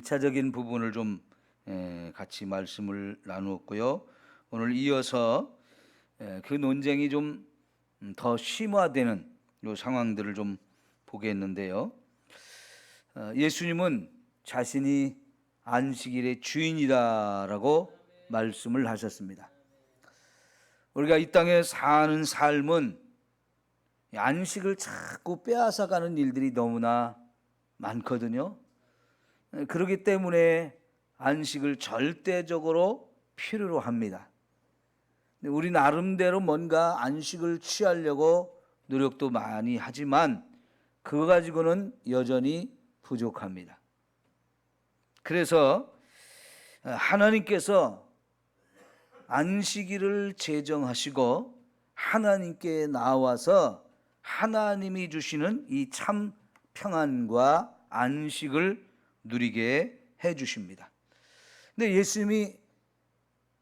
1차적인 부분을 좀 에, 같이 말씀을 나누었고요. 오늘 이어서 에, 그 논쟁이 좀 더 심화되는 요 상황들을 좀 보겠는데요. 어, 예수님은 자신이 안식일의 주인이다라고 말씀을 하셨습니다. 우리가 이 땅에 사는 삶은 안식을 자꾸 빼앗아가는 일들이 너무나 많거든요. 그렇기 때문에 안식을 절대적으로 필요로 합니다. 우리 나름대로 뭔가 안식을 취하려고 노력도 많이 하지만 그거 가지고는 여전히 부족합니다. 그래서 하나님께서 안식일을 제정하시고 하나님께 나와서 하나님이 주시는 이 참 평안과 안식을 누리게 해 주십니다. 근데 예수님이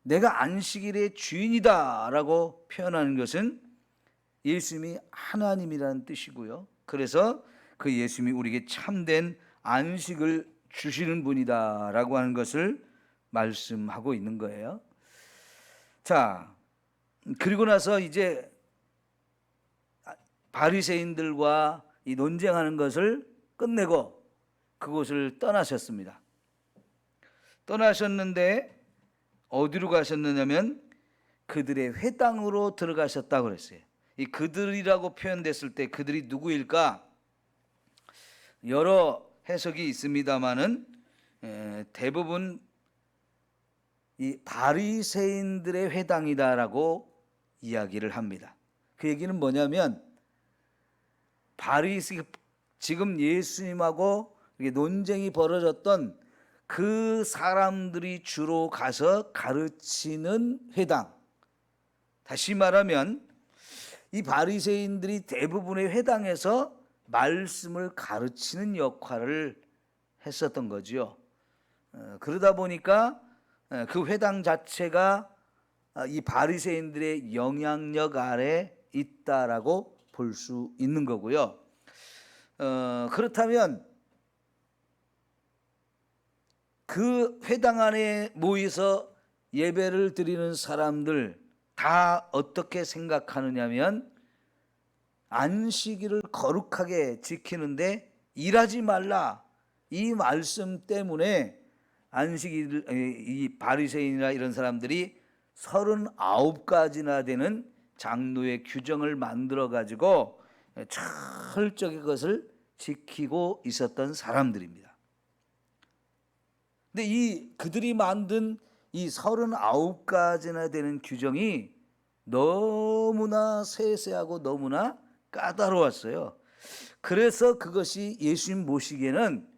내가 안식일의 주인이다라고 표현하는 것은 예수님이 하나님이라는 뜻이고요. 그래서 그 예수님이 우리에게 참된 안식을 주시는 분이다라고 하는 것을 말씀하고 있는 거예요. 자, 그리고 나서 이제 바리새인들과 이 논쟁하는 것을 끝내고 그곳을 떠나셨습니다. 떠나셨는데 어디로 가셨느냐면 그들의 회당으로 들어가셨다고 그랬어요. 이 그들이라고 표현됐을 때 그들이 누구일까? 여러 해석이 있습니다만은 대부분 이 바리새인들의 회당이다라고 이야기를 합니다. 그 얘기는 뭐냐면 바리새 지금 예수님하고 논쟁이 벌어졌던 그 사람들이 주로 가서 가르치는 회당. 다시 말하면 이 바리새인들이 대부분의 회당에서 말씀을 가르치는 역할을 했었던 거지요. 어, 그러다 보니까 어, 그 회당 자체가 어, 이 바리새인들의 영향력 아래 있다라고 볼 수 있는 거고요. 그렇다면 그 회당 안에 모여서 예배를 드리는 사람들 다 어떻게 생각하느냐면 안식일을 거룩하게 지키는데 일하지 말라 이 말씀 때문에 안식일 이 바리새인이나 이런 사람들이 39가지나 되는 장로의 규정을 만들어 가지고 철저히 그것을 지키고 있었던 사람들입니다. 근데 이 그들이 만든 이 39가지나 되는 규정이 너무나 세세하고 너무나 까다로웠어요. 그래서 그것이 예수님 모시기에는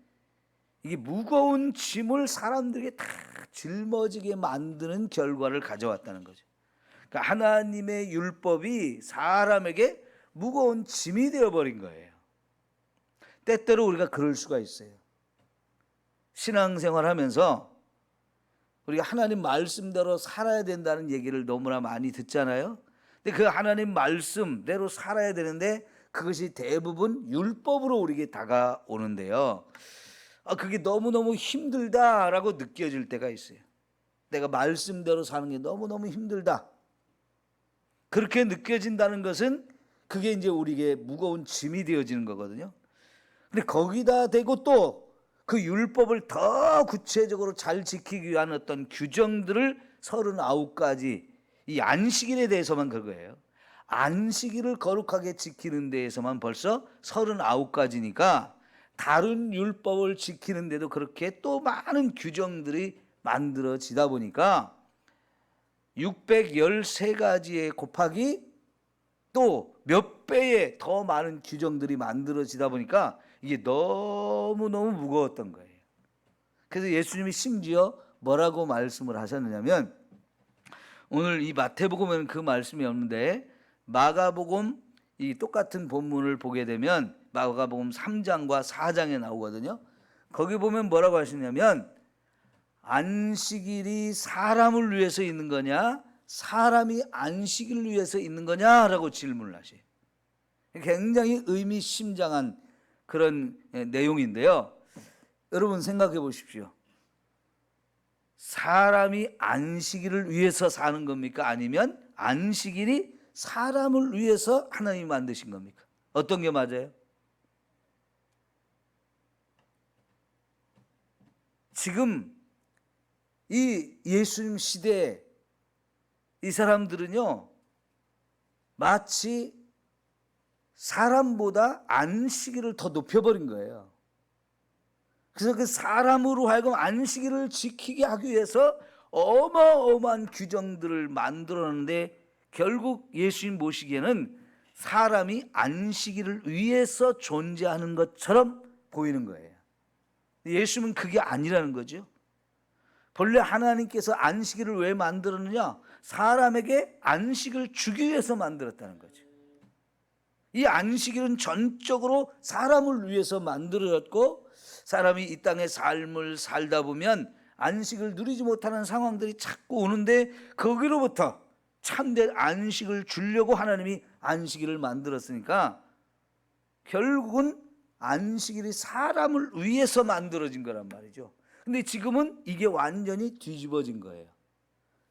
이게 무거운 짐을 사람들에게 다 짊어지게 만드는 결과를 가져왔다는 거죠. 그러니까 하나님의 율법이 사람에게 무거운 짐이 되어버린 거예요. 때때로 우리가 그럴 수가 있어요. 신앙생활 하면서 우리가 하나님 말씀대로 살아야 된다는 얘기를 너무나 많이 듣잖아요. 근데 그 하나님 말씀대로 살아야 되는데 그것이 대부분 율법으로 우리에게 다가오는데요. 아, 그게 너무너무 힘들다라고 느껴질 때가 있어요. 내가 말씀대로 사는 게 너무너무 힘들다. 그렇게 느껴진다는 것은 그게 이제 우리에게 무거운 짐이 되어지는 거거든요. 근데 거기다 대고 또 그 율법을 더 구체적으로 잘 지키기 위한 어떤 규정들을 39가지 이 안식일에 대해서만 그거예요. 안식일을 거룩하게 지키는 데에서만 벌써 39가지니까 다른 율법을 지키는데도 그렇게 또 많은 규정들이 만들어지다 보니까 613가지의 곱하기 또 몇 배의 더 많은 규정들이 만들어지다 보니까 이게 너무너무 무거웠던 거예요. 그래서 예수님이 심지어 뭐라고 말씀을 하셨느냐면 오늘 이 마태복음에는 그 말씀이 없는데 마가복음 이 똑같은 본문을 보게 되면 마가복음 3장과 4장에 나오거든요. 거기 보면 뭐라고 하시냐면 안식일이 사람을 위해서 있는 거냐? 사람이 안식일을 위해서 있는 거냐라고 질문을 하셔요. 굉장히 의미심장한 그런 내용인데요. 여러분 생각해 보십시오. 사람이 안식일을 위해서 사는 겁니까? 아니면 안식일이 사람을 위해서 하나님이 만드신 겁니까? 어떤 게 맞아요? 지금 이 예수님 시대에 이 사람들은요, 마치 사람보다 안식일을 더 높여버린 거예요. 그래서 그 사람으로 하여금 안식일을 지키게 하기 위해서 어마어마한 규정들을 만들었는데 결국 예수님 보시기에는 사람이 안식일을 위해서 존재하는 것처럼 보이는 거예요. 예수님은 그게 아니라는 거죠. 본래 하나님께서 안식일을 왜 만들었느냐? 사람에게 안식을 주기 위해서 만들었다는 거죠. 이 안식일은 전적으로 사람을 위해서 만들어졌고 사람이 이 땅의 삶을 살다 보면 안식을 누리지 못하는 상황들이 자꾸 오는데 거기로부터 참된 안식을 주려고 하나님이 안식일을 만들었으니까 결국은 안식일이 사람을 위해서 만들어진 거란 말이죠. 근데 지금은 이게 완전히 뒤집어진 거예요.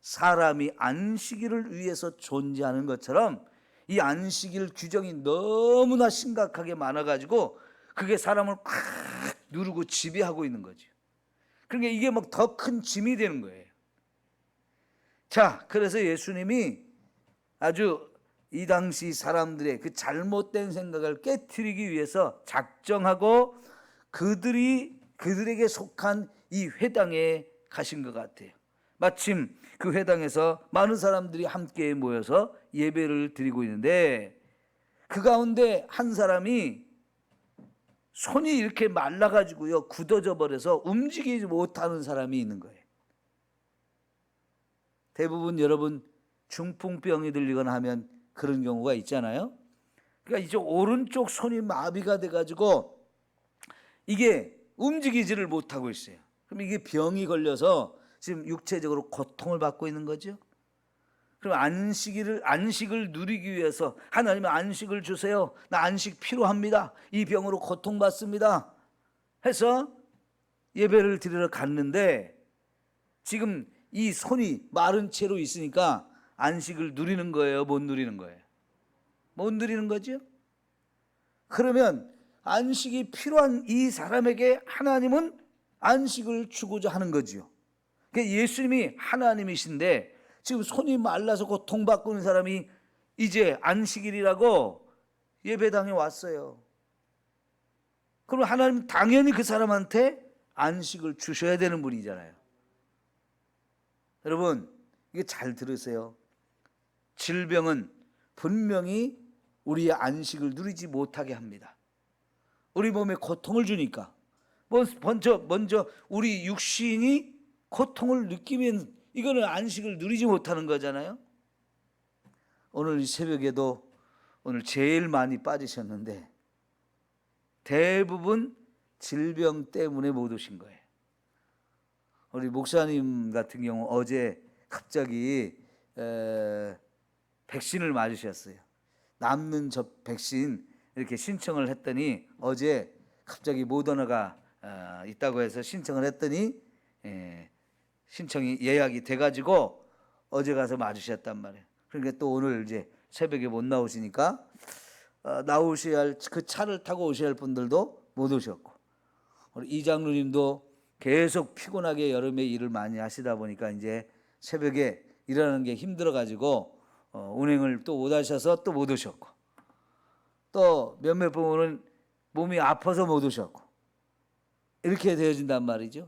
사람이 안식일을 위해서 존재하는 것처럼 이 안식일 규정이 너무나 심각하게 많아가지고 그게 사람을 꽉 누르고 지배하고 있는 거죠. 그러니까 이게 막 더 큰 짐이 되는 거예요. 자, 그래서 예수님이 아주 이 당시 사람들의 그 잘못된 생각을 깨뜨리기 위해서 작정하고 그들이 그들에게 속한 이 회당에 가신 것 같아요. 마침 그 회당에서 많은 사람들이 함께 모여서 예배를 드리고 있는데 그 가운데 한 사람이 손이 이렇게 말라가지고요 굳어져 버려서 움직이지 못하는 사람이 있는 거예요. 대부분 여러분 중풍병이 들리거나 하면 그런 경우가 있잖아요. 그러니까 이제 오른쪽 손이 마비가 돼가지고 이게 움직이지를 못하고 있어요. 그럼 이게 병이 걸려서 지금 육체적으로 고통을 받고 있는 거죠. 그럼 안식일을 안식을 누리기 위해서 하나님의 안식을 주세요. 나 안식 필요합니다. 이 병으로 고통받습니다. 해서 예배를 드리러 갔는데 지금 이 손이 마른 채로 있으니까 안식을 누리는 거예요, 못 누리는 거예요? 못 누리는 거죠? 그러면 안식이 필요한 이 사람에게 하나님은 안식을 주고자 하는 거지요. 그러니까 예수님이 하나님이신데 지금 손이 말라서 고통받고 있는 사람이 이제 안식일이라고 예배당에 왔어요. 그럼 하나님 당연히 그 사람한테 안식을 주셔야 되는 분이잖아요. 여러분, 이게 잘 들으세요. 질병은 분명히 우리의 안식을 누리지 못하게 합니다. 우리 몸에 고통을 주니까. 뭐 먼저 먼저 우리 육신이 고통을 느끼면 이거는 안식을 누리지 못하는 거잖아요. 오늘 이 새벽에도 오늘 제일 많이 빠지셨는데 대부분 질병 때문에 못 오신 거예요. 우리 목사님 같은 경우 어제 갑자기 에, 백신을 맞으셨어요. 남는 저 백신 이렇게 신청을 했더니 어제 갑자기 모더나가 어, 있다고 해서 신청을 했더니 에, 신청이 예약이 돼가지고 어제 가서 맞으셨단 말이에요. 그러니까 또 오늘 이제 새벽에 못 나오시니까 어, 나오셔야 할 그 차를 타고 오셔야 할 분들도 못 오셨고 우리 이장로님도 계속 피곤하게 여름에 일을 많이 하시다 보니까 이제 새벽에 일하는 게 힘들어 가지고 어, 운행을 또 못 하셔서 또 못 오셨고 또 몇몇 부분은 몸이 아파서 못 오셨고 이렇게 되어진단 말이죠.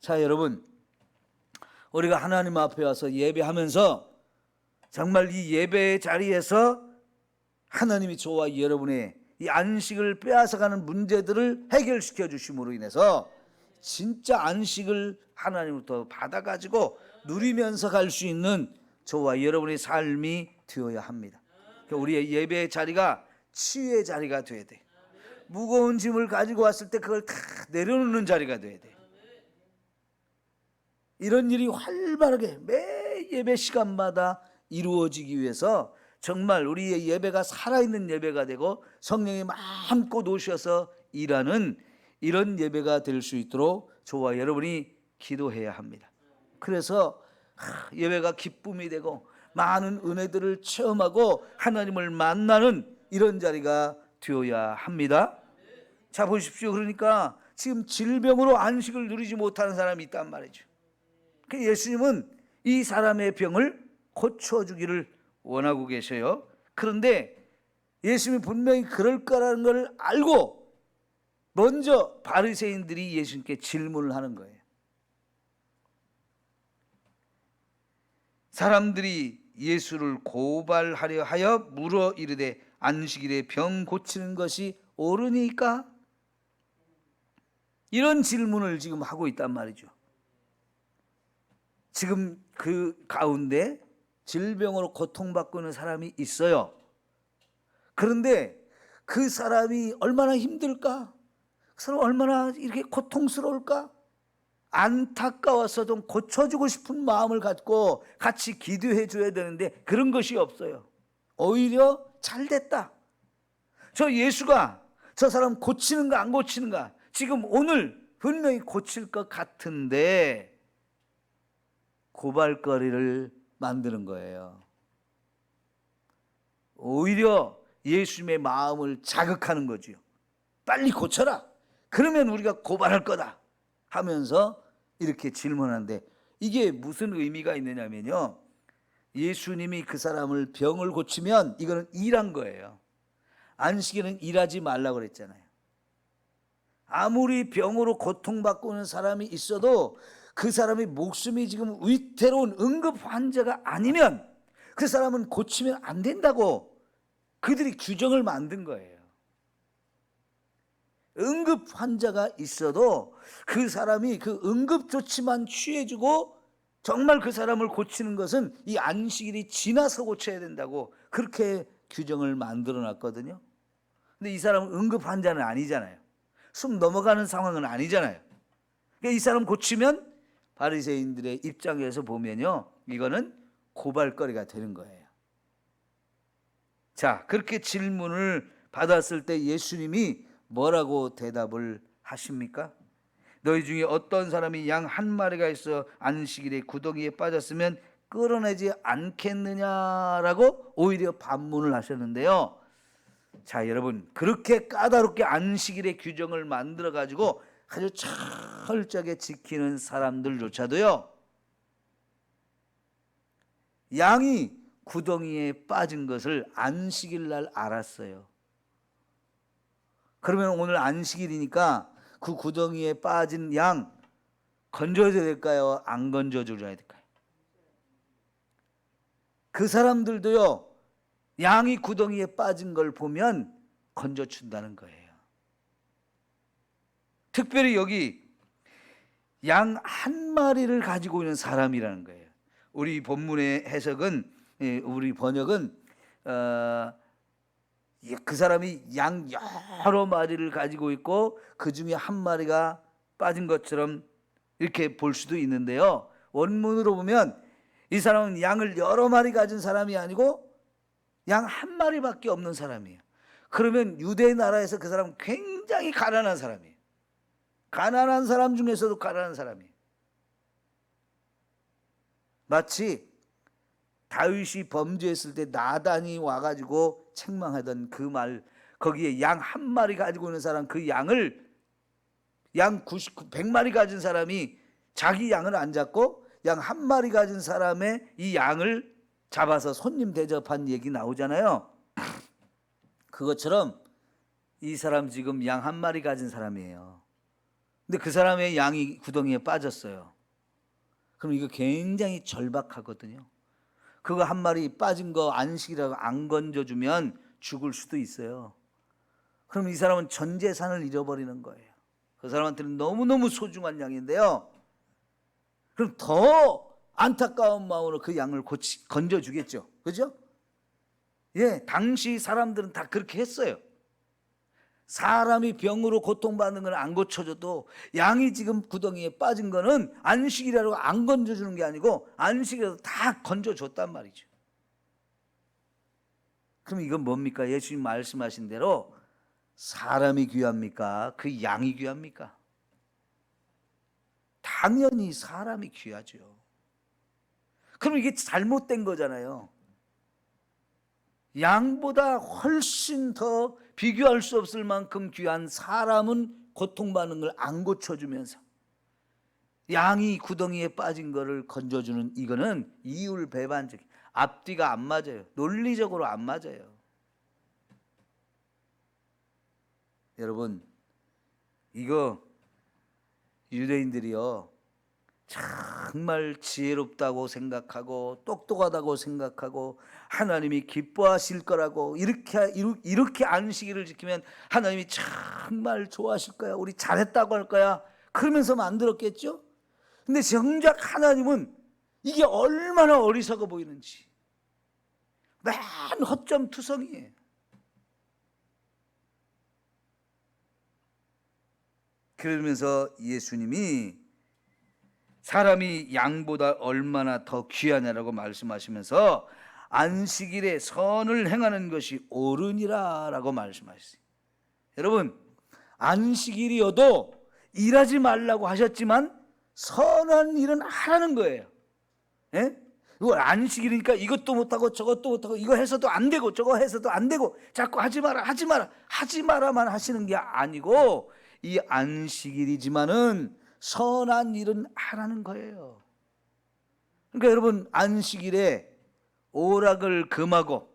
자 여러분 우리가 하나님 앞에 와서 예배하면서 정말 이 예배의 자리에서 하나님이 저와 여러분의 이 안식을 빼앗아가는 문제들을 해결시켜 주심으로 인해서 진짜 안식을 하나님으로부터 받아가지고 누리면서 갈 수 있는 저와 여러분의 삶이 되어야 합니다. 그러니까 우리의 예배의 자리가 치유의 자리가 돼야 돼. 무거운 짐을 가지고 왔을 때 그걸 다 내려놓는 자리가 돼야 돼. 이런 일이 활발하게 매 예배 시간마다 이루어지기 위해서 정말 우리의 예배가 살아있는 예배가 되고 성령이 마음껏 오셔서 일하는 이런 예배가 될 수 있도록 저와 여러분이 기도해야 합니다. 그래서 하, 예배가 기쁨이 되고 많은 은혜들을 체험하고 하나님을 만나는 이런 자리가 되어야 합니다. 자 보십시오. 그러니까 지금 질병으로 안식을 누리지 못하는 사람이 있단 말이죠. 그 예수님은 이 사람의 병을 고쳐주기를 원하고 계셔요. 그런데 예수님이 분명히 그럴 거라는 걸 알고 먼저 바리새인들이 예수님께 질문을 하는 거예요. 사람들이 예수를 고발하려 하여 물어 이르되 안식일에 병 고치는 것이 옳으니까 이런 질문을 지금 하고 있단 말이죠. 지금 그 가운데 질병으로 고통받고 있는 사람이 있어요. 그런데 그 사람이 얼마나 힘들까? 그 사람 얼마나 이렇게 고통스러울까? 안타까워서 좀 고쳐주고 싶은 마음을 갖고 같이 기도해 줘야 되는데 그런 것이 없어요. 오히려 잘 됐다. 저 예수가 저 사람 고치는가 안 고치는가 지금 오늘 분명히 고칠 것 같은데 고발거리를 만드는 거예요. 오히려 예수님의 마음을 자극하는 거지요. 빨리 고쳐라. 그러면 우리가 고발할 거다. 하면서 이렇게 질문하는데 이게 무슨 의미가 있느냐면요. 예수님이 그 사람을 병을 고치면 이거는 일한 거예요. 안식일은 일하지 말라고 그랬잖아요. 아무리 병으로 고통받고 있는 사람이 있어도 그 사람이 목숨이 지금 위태로운 응급 환자가 아니면 그 사람은 고치면 안 된다고 그들이 규정을 만든 거예요. 응급 환자가 있어도 그 사람이 그 응급 조치만 취해주고 정말 그 사람을 고치는 것은 이 안식일이 지나서 고쳐야 된다고 그렇게 규정을 만들어 놨거든요. 근데 이 사람은 응급 환자는 아니잖아요. 숨 넘어가는 상황은 아니잖아요. 그러니까 이 사람 고치면 바리새인들의 입장에서 보면요. 이거는 고발거리가 되는 거예요. 자, 그렇게 질문을 받았을 때 예수님이 뭐라고 대답을 하십니까? 너희 중에 어떤 사람이 양 한 마리가 있어 안식일에 구덩이에 빠졌으면 끌어내지 않겠느냐라고 오히려 반문을 하셨는데요. 자, 여러분, 그렇게 까다롭게 안식일의 규정을 만들어 가지고 아주 철저하게 지키는 사람들조차도요. 양이 구덩이에 빠진 것을 안식일 날 알았어요. 그러면 오늘 안식일이니까 그 구덩이에 빠진 양 건져줘야 될까요? 안 건져줘야 될까요? 그 사람들도요, 양이 구덩이에 빠진 걸 보면 건져준다는 거예요. 특별히 여기 양 한 마리를 가지고 있는 사람이라는 거예요. 우리 본문의 해석은, 예, 우리 번역은, 어, 예, 그 사람이 양 여러 마리를 가지고 있고 그 중에 한 마리가 빠진 것처럼 이렇게 볼 수도 있는데요. 원문으로 보면 이 사람은 양을 여러 마리 가진 사람이 아니고 양 한 마리밖에 없는 사람이에요. 그러면 유대 나라에서 그 사람은 굉장히 가난한 사람이에요. 가난한 사람 중에서도 가난한 사람이에요. 마치 다윗이 범죄했을 때 나단이 와가지고 책망하던 그 말 거기에 양 한 마리 가지고 있는 사람 그 양을 양 99, 100마리 가진 사람이 자기 양을 안 잡고 양 한 마리 가진 사람의 이 양을 잡아서 손님 대접한 얘기 나오잖아요. 그것처럼 이 사람 지금 양 한 마리 가진 사람이에요. 근데 그 사람의 양이 구덩이에 빠졌어요. 그럼 이거 굉장히 절박하거든요. 그거 한 마리 빠진 거 안식이라고 안 건져주면 죽을 수도 있어요. 그럼 이 사람은 전 재산을 잃어버리는 거예요. 그 사람한테는 너무너무 소중한 양인데요. 그럼 더 안타까운 마음으로 그 양을 고치, 건져주겠죠. 그죠? 예, 당시 사람들은 다 그렇게 했어요. 사람이 병으로 고통받는 건 안 고쳐줘도 양이 지금 구덩이에 빠진 거는 안식이라고 안 건져주는 게 아니고 안식이라도 다 건져줬단 말이죠. 그럼 이건 뭡니까? 예수님 말씀하신 대로 사람이 귀합니까? 그 양이 귀합니까? 당연히 사람이 귀하죠. 그럼 이게 잘못된 거잖아요. 양보다 훨씬 더 비교할 수 없을 만큼 귀한 사람은 고통받는 걸 안 고쳐주면서 양이 구덩이에 빠진 거를 건져주는 이거는 이율 배반적 앞뒤가 안 맞아요. 논리적으로 안 맞아요. 여러분 이거 유대인들이요 정말 지혜롭다고 생각하고 똑똑하다고 생각하고 하나님이 기뻐하실 거라고 이렇게 이렇게 안식일을 지키면 하나님이 정말 좋아하실 거야. 우리 잘했다고 할 거야. 그러면서 만들었겠죠? 근데 정작 하나님은 이게 얼마나 어리석어 보이는지. 맨 허점 투성이에요. 그러면서 예수님이 사람이 양보다 얼마나 더 귀하냐라고 말씀하시면서 안식일에 선을 행하는 것이 옳으니라라고 말씀하셨어요. 여러분 안식일이어도 일하지 말라고 하셨지만 선한 일은 하라는 거예요. 예? 이거 안식일이니까 이것도 못하고 저것도 못하고 이거 해서도 안 되고 저거 해서도 안 되고 자꾸 하지 마라 하지 마라 하지 마라만 하시는 게 아니고 이 안식일이지만은 선한 일은 하라는 거예요. 그러니까 여러분 안식일에 오락을 금하고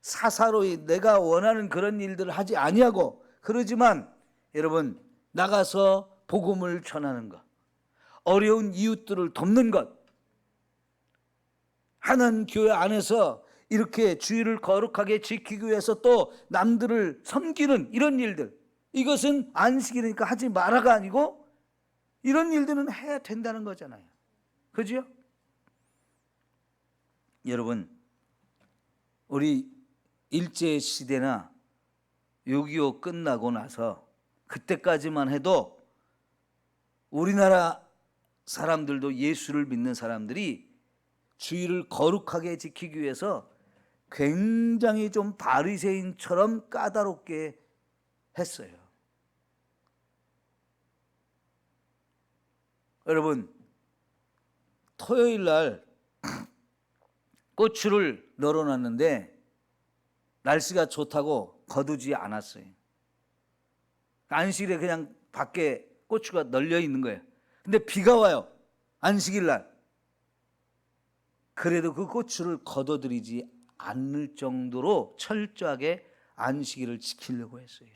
사사로이 내가 원하는 그런 일들을 하지 아니하고 그러지만 여러분 나가서 복음을 전하는 것, 어려운 이웃들을 돕는 것, 하는 교회 안에서 이렇게 주의를 거룩하게 지키기 위해서 또 남들을 섬기는 이런 일들 이것은 안식일이니까 하지 마라가 아니고 이런 일들은 해야 된다는 거잖아요. 그죠? 여러분, 우리 일제 시대나 6.25 끝나고 나서 그때까지만 해도 우리나라 사람들도 예수를 믿는 사람들이 주의를 거룩하게 지키기 위해서 굉장히 좀 바리새인처럼 까다롭게 했어요. 여러분 토요일 날 고추를 널어놨는데 날씨가 좋다고 거두지 않았어요. 안식일에 그냥 밖에 고추가 널려 있는 거예요. 근데 비가 와요. 안식일 날. 그래도 그 고추를 걷어들이지 않을 정도로 철저하게 안식일을 지키려고 했어요.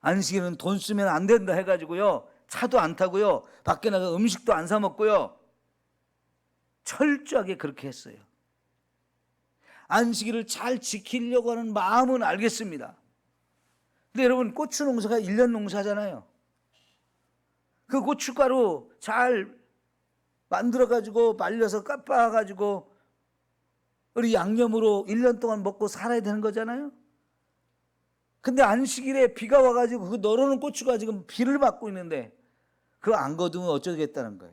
안식일은 돈 쓰면 안 된다 해가지고요. 차도 안 타고요. 밖에 나가 음식도 안 사 먹고요. 철저하게 그렇게 했어요. 안식일을 잘 지키려고 하는 마음은 알겠습니다. 근데 여러분 고추 농사가 1년 농사잖아요. 그 고춧가루 잘 만들어 가지고 말려서 깎아 가지고 우리 양념으로 1년 동안 먹고 살아야 되는 거잖아요. 근데 안식일에 비가 와가지고 그 널어놓은 고추가 지금 비를 맞고 있는데 그거 안 거두면 어쩌겠다는 거예요.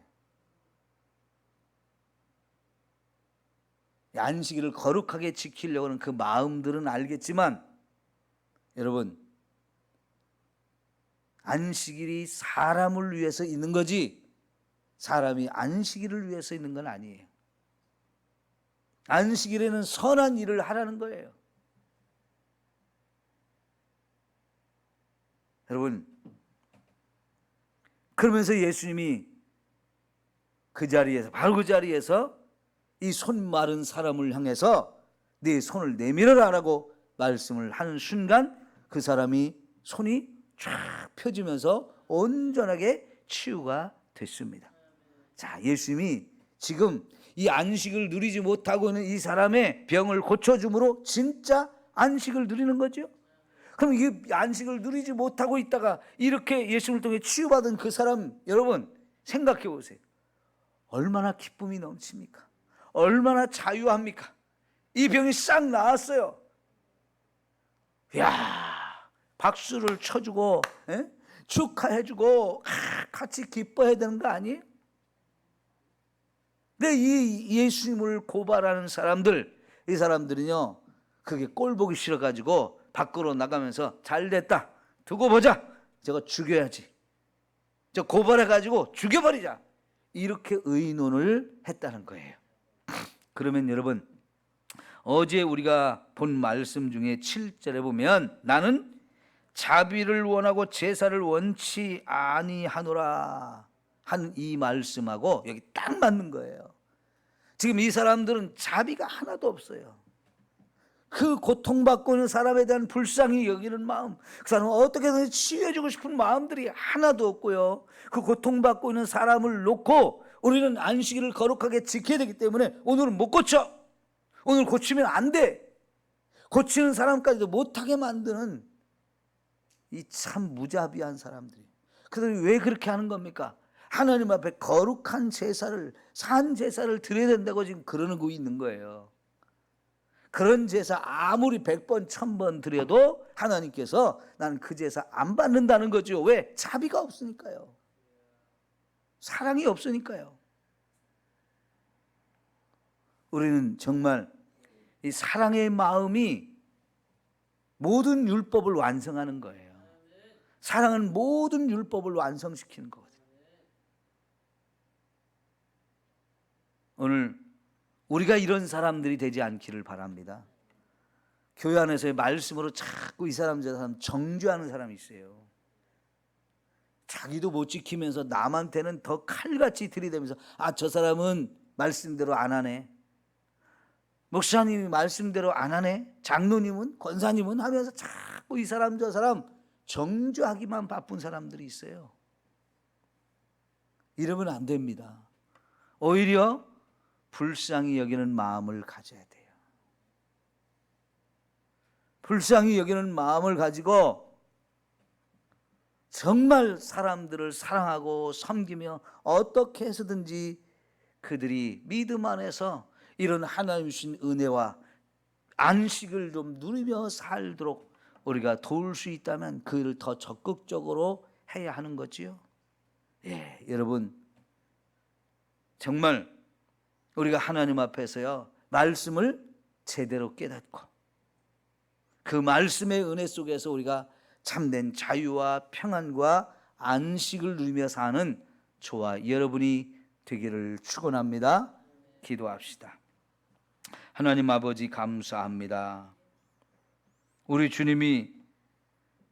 안식일을 거룩하게 지키려고 하는 그 마음들은 알겠지만 여러분 안식일이 사람을 위해서 있는 거지 사람이 안식일을 위해서 있는 건 아니에요. 안식일에는 선한 일을 하라는 거예요. 여러분, 그러면서 예수님이 그 자리에서, 바로 그 자리에서 이 손 마른 사람을 향해서 네 손을 내밀어라라고 말씀을 하는 순간 그 사람이 손이 쫙 펴지면서 온전하게 치유가 됐습니다. 자, 예수님이 지금 이 안식을 누리지 못하고 있는 이 사람의 병을 고쳐줌으로 진짜 안식을 누리는 거죠. 그럼 이 안식을 누리지 못하고 있다가 이렇게 예수님을 통해 치유받은 그 사람 여러분 생각해 보세요. 얼마나 기쁨이 넘칩니까? 얼마나 자유합니까? 이 병이 싹 나았어요. 야 박수를 쳐주고 에? 축하해주고 같이 기뻐해야 되는 거 아니에요? 근데 이 예수님을 고발하는 사람들 이 사람들은요 그게 꼴 보기 싫어가지고 밖으로 나가면서 잘 됐다. 두고 보자. 저거 죽여야지. 저 고발해 가지고 죽여버리자. 이렇게 의논을 했다는 거예요. 그러면 여러분 어제 우리가 본 말씀 중에 7절에 보면 나는 자비를 원하고 제사를 원치 아니하노라 한 이 말씀하고 여기 딱 맞는 거예요. 지금 이 사람들은 자비가 하나도 없어요. 그 고통받고 있는 사람에 대한 불쌍히 여기는 마음, 그 사람은 어떻게든 치유해주고 싶은 마음들이 하나도 없고요. 그 고통받고 있는 사람을 놓고 우리는 안식일을 거룩하게 지켜야 되기 때문에 오늘은 못 고쳐. 오늘 고치면 안 돼. 고치는 사람까지도 못하게 만드는 이 참 무자비한 사람들이. 그들이 왜 그렇게 하는 겁니까? 하나님 앞에 거룩한 제사를, 산 제사를 드려야 된다고 지금 그러고 있는 거예요. 그런 제사 아무리 백 번, 천번 드려도 하나님께서 나는 그 제사 안 받는다는 거죠. 왜? 자비가 없으니까요. 사랑이 없으니까요. 우리는 정말 이 사랑의 마음이 모든 율법을 완성하는 거예요. 사랑은 모든 율법을 완성시키는 거거든요. 오늘 우리가 이런 사람들이 되지 않기를 바랍니다. 교회 안에서의 말씀으로 자꾸 이 사람 저 사람 정죄하는 사람이 있어요. 자기도 못 지키면서 남한테는 더 칼같이 들이대면서 아 저 사람은 말씀대로 안 하네. 목사님이 말씀대로 안 하네. 장로님은 권사님은 하면서 자꾸 이 사람 저 사람 정죄하기만 바쁜 사람들이 있어요. 이러면 안 됩니다. 오히려 불쌍히 여기는 마음을 가져야 돼요. 불쌍히 여기는 마음을 가지고 정말 사람들을 사랑하고 섬기며 어떻게 해서든지 그들이 믿음 안에서 이런 하나님 주신 은혜와 안식을 좀 누리며 살도록 우리가 도울 수 있다면 그를 더 적극적으로 해야 하는 거지요. 예, 여러분 정말 우리가 하나님 앞에서요 말씀을 제대로 깨닫고 그 말씀의 은혜 속에서 우리가 참된 자유와 평안과 안식을 누리며 사는 저와 여러분이 되기를 축원합니다. 기도합시다. 하나님 아버지 감사합니다. 우리 주님이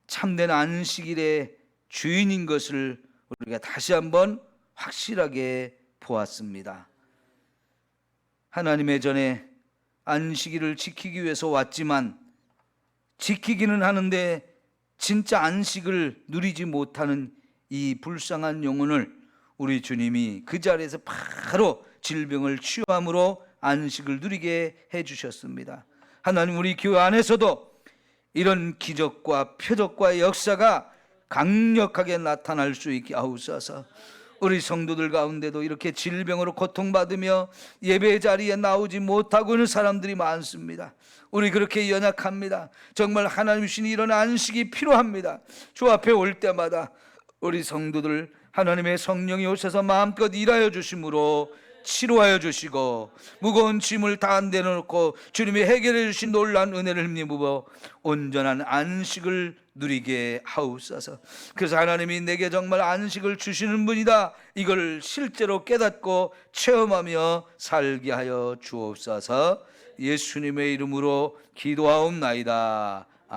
참된 안식일의 주인인 것을 우리가 다시 한번 확실하게 보았습니다. 하나님의 전에 안식일을 지키기 위해서 왔지만 지키기는 하는데 진짜 안식을 누리지 못하는 이 불쌍한 영혼을 우리 주님이 그 자리에서 바로 질병을 치유함으로 안식을 누리게 해 주셨습니다. 하나님 우리 교회 안에서도 이런 기적과 표적과 역사가 강력하게 나타날 수 있게 하옵소서. 우리 성도들 가운데도 이렇게 질병으로 고통받으며 예배 자리에 나오지 못하고 있는 사람들이 많습니다. 우리 그렇게 연약합니다. 정말 하나님 주신 이런 안식이 필요합니다. 주 앞에 올 때마다 우리 성도들 하나님의 성령이 오셔서 마음껏 일하여 주심으로 치료하여 주시고 무거운 짐을 다 내려놓고 주님이 해결해 주신 놀란 은혜를 힘입어 온전한 안식을 누리게 하옵소서. 그래서 하나님이 내게 정말 안식을 주시는 분이다. 이걸 실제로 깨닫고 체험하며 살게 하여 주옵소서. 예수님의 이름으로 기도하옵나이다.